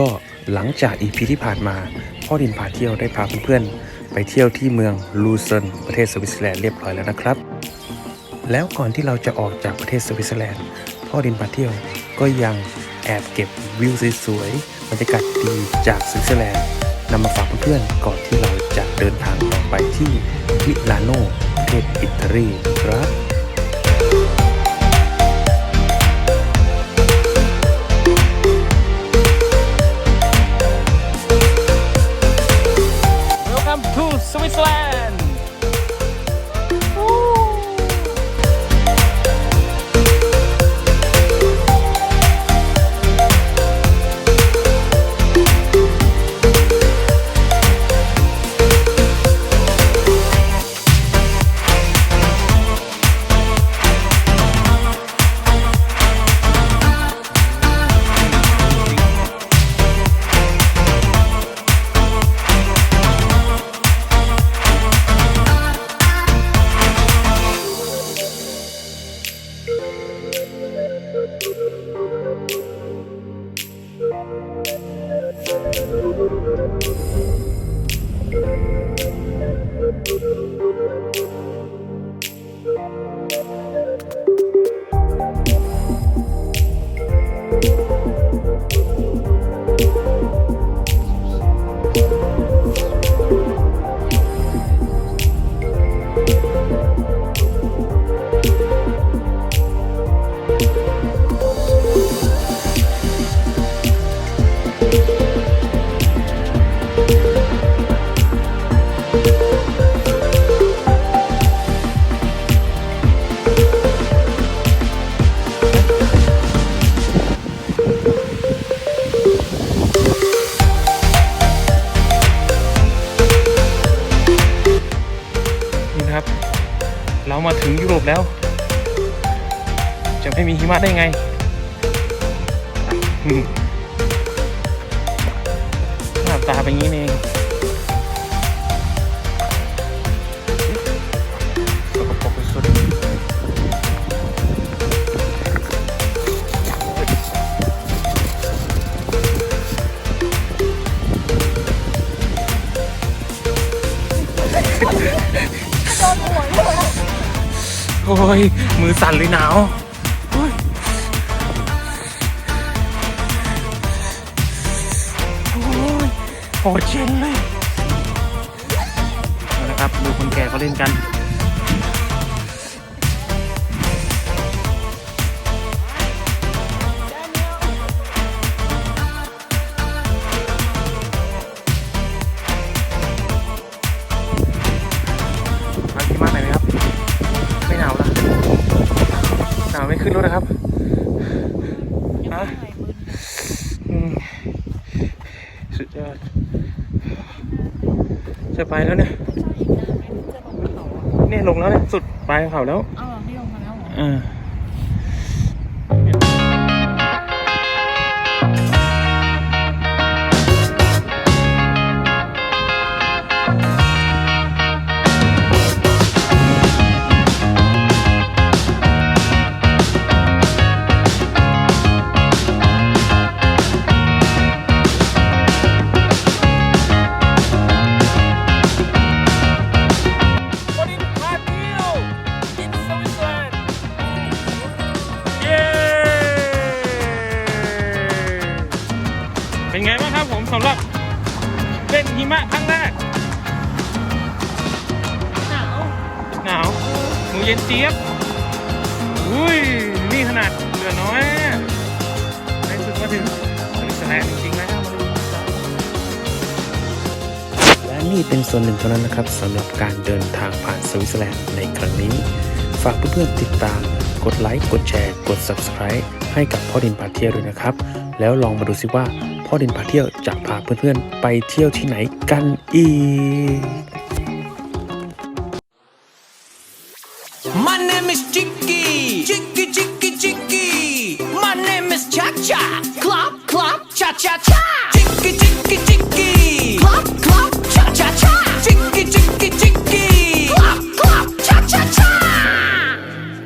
ก็หลังจากอีพีที่ผ่านมา พ่อดินพาเที่ยวได้พาเพื่อนๆไปเที่ยวที่เมืองลูเซนประเทศสวิตเซอร์แลนด์เรียบร้อยแล้วนะครับ แล้วก่อนที่เราจะออกจากประเทศสวิตเซอร์แลนด์ พ่อดินพาเที่ยวก็ยังแอบเก็บวิวสวยๆบรรยากาศดีจากสวิตเซอร์แลนด์นำมาฝากเพื่อนๆก่อนที่เราจะเดินทางต่อไปที่มิลานโนประเทศอิตาลีครับ land. มาถึงยุโรปแล้ว จะไม่มีหิมะได้ไง หน้าตาเป็นอย่างนี้เองสกปรกสุด โอ้ย มือสั่นเลยหนาวโอ้ยโอ้ยโหดเช่นเลยนะครับ ดูคนแก่เขาเล่นกัน สุดยอด จะไปแล้วเนี่ยเนี่ยลงแล้วเนี่ย สุดปลายเขาแล้วเอาเหรอพี่ลงมาแล้วเหรอ อ่า เป็นไงบ้างครับผมสำหรับเล่นหิมะครั้งแรก หนาวหนาวหนูเย็นเจี๊ยบอุ้ยนี่ขนาดเหลือน้อยนะในสุดมาถึงสวิตเซอร์แลนด์จริงๆแล้วมาดูและนี่เป็นส่วนหนึ่งเท่านั้นนะครับสำหรับการเดินทางผ่านสวิตเซอร์แลนด์ในครั้งนี้ ฝากเพื่อนๆติดตาม กดไลค์ กดแชร์ กด Subscribe ให้กับพ่อดินพาเที่ยวด้วยนะครับ แล้วลองมาดูซิว่า พ่อดินพาเที่ยวจะพาเพื่อนๆ ไปเที่ยวที่ไหนกันอีก My name is Chicky. Chicky, Chicky, Chicky. My name is Cha Cha. Clap, clap, cha cha cha.